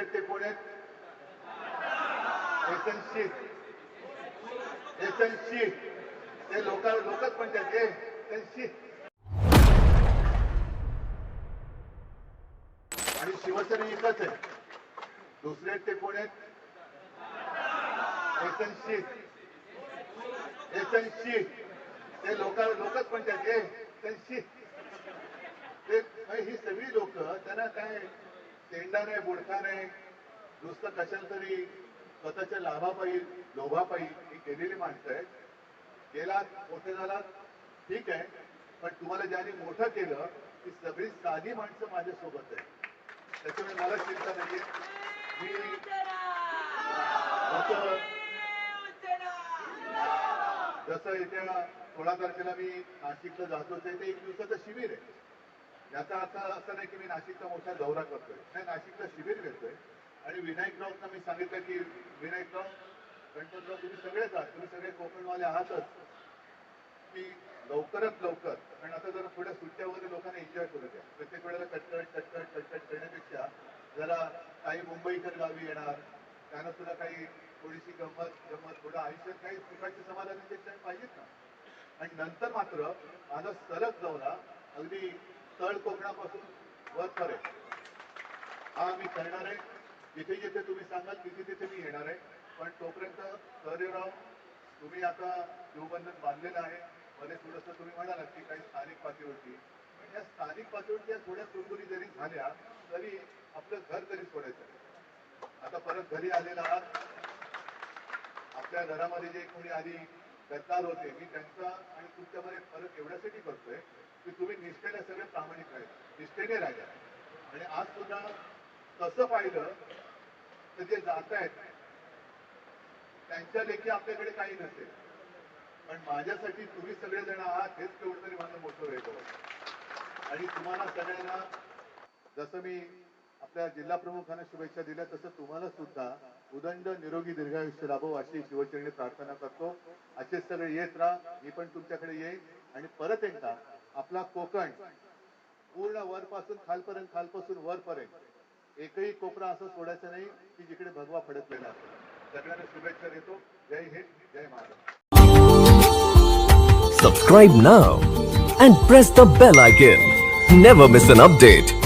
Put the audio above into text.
दुसरे ते कोण आहेत एसएनसी एसएनसी ते लोक लोकच म्हणतात एसएनसी आणि शिवसेना एकच आहे दुसरे ते कोण आहेत एसएनसी एसएनसी ते लोक लोकच म्हणतात एसएनसी ते ही सगळी लोक त्यांना काय तेंडा नाही बुडका नाही. नुसतं कशाला तरी स्वतःच्या लाभापायी लोभापायी ही केलेली माणसं आहेत. गेला मोठे झाला ठीक आहे. पण तुम्हाला ज्यांनी मोठं केलं ती सगळी साधी माणसं माझ्यासोबत आहे त्याच्यामुळे मला चिंता नाहीये. मी जसं जसं येत्या सोळा तारखेला मी नाशिकला जातो ते एक दिवसाचं शिबिर आहे. याचा अर्थ असा नाही की मी नाशिकचा मोठा दौरा करतोय. नाही नाशिकला शिबिर घेतोय. आणि विनायक राऊतना मी सांगितलं की विनायकराव गणपतराव तुम्ही सगळेच आहात तुम्ही सगळे कोकणवाले आहातच. की लवकरात लवकर. कारण आता जरा थोड्या सुट्ट्या वगैरे लोकांना एन्जॉय करू द्या. प्रत्येक वेळेला कटकट कटकट कटकट करण्यापेक्षा जरा काही मुंबईकर गावी येणार. त्यांना सुद्धा काही थोडीशी गंमत गंमत थोडं आयुष्यात काही सुखाची समाधानाचे क्षण पाहिजेत ना. आणि नंतर मात्र माझा सलग दौरा अगदी तळ कोकणापासून वरपर्यंत हा मी करणार आहे. जिथे जिथे तुम्ही सांगाल तिथे तिथे मी येणार आहे. पण तोपर्यंत सहदेवराव तुम्ही आता शिवबंधन बांधलेलं आहे. मध्ये थोडंसं तुम्ही म्हणालात की काही स्थानिक पातळीवरती. पण या स्थानिक पातळीवरती या थोड्या कुरकुरी जरी झाल्या तरी आपलं घर तरी सोडायचं आता परत घरी आलेला आहात. आपल्या घरामध्ये जे कोणी आधी गद्दार होते मी त्यांचा आणि तुमच्यामध्ये फरक एवढ्यासाठी करतोय की तुम्ही निष्ठेने सगळे प्रामाणिक राहिले निष्ठेने राहिला आणि आज सुद्धा तसं पाहिलं तर जे जात आहेत त्यांच्या लेखी आपल्याकडे काही नसेल. पण माझ्यासाठी तुम्ही सगळेजण आहात हेच तेवढं तरी माझं मोठं वैभव आणि तुम्हाला सगळ्यांना जसं मी आपल्या जिल्हा प्रमुखांना शुभेच्छा दिल्या तसं तुम्हाला सुद्धा उदंड निरोगी दीर्घायुष्य लाभो अशी शिवचरणी प्रार्थना करतो. असेच सगळे येत राहा मी पण तुमच्याकडे येईन. आणि परत एकदा आपला कोकण पूर्ण वरपासून खालपर्यंत खालपासून वरपर्यंत. एकही कोपरा असं सोडायचं नाही की जिकडे भगवा फडकलेला असेल सगळ्यांना शुभेच्छा देतो. जय हिंद जय Maharashtra. Subscribe now and press the bell icon never miss an update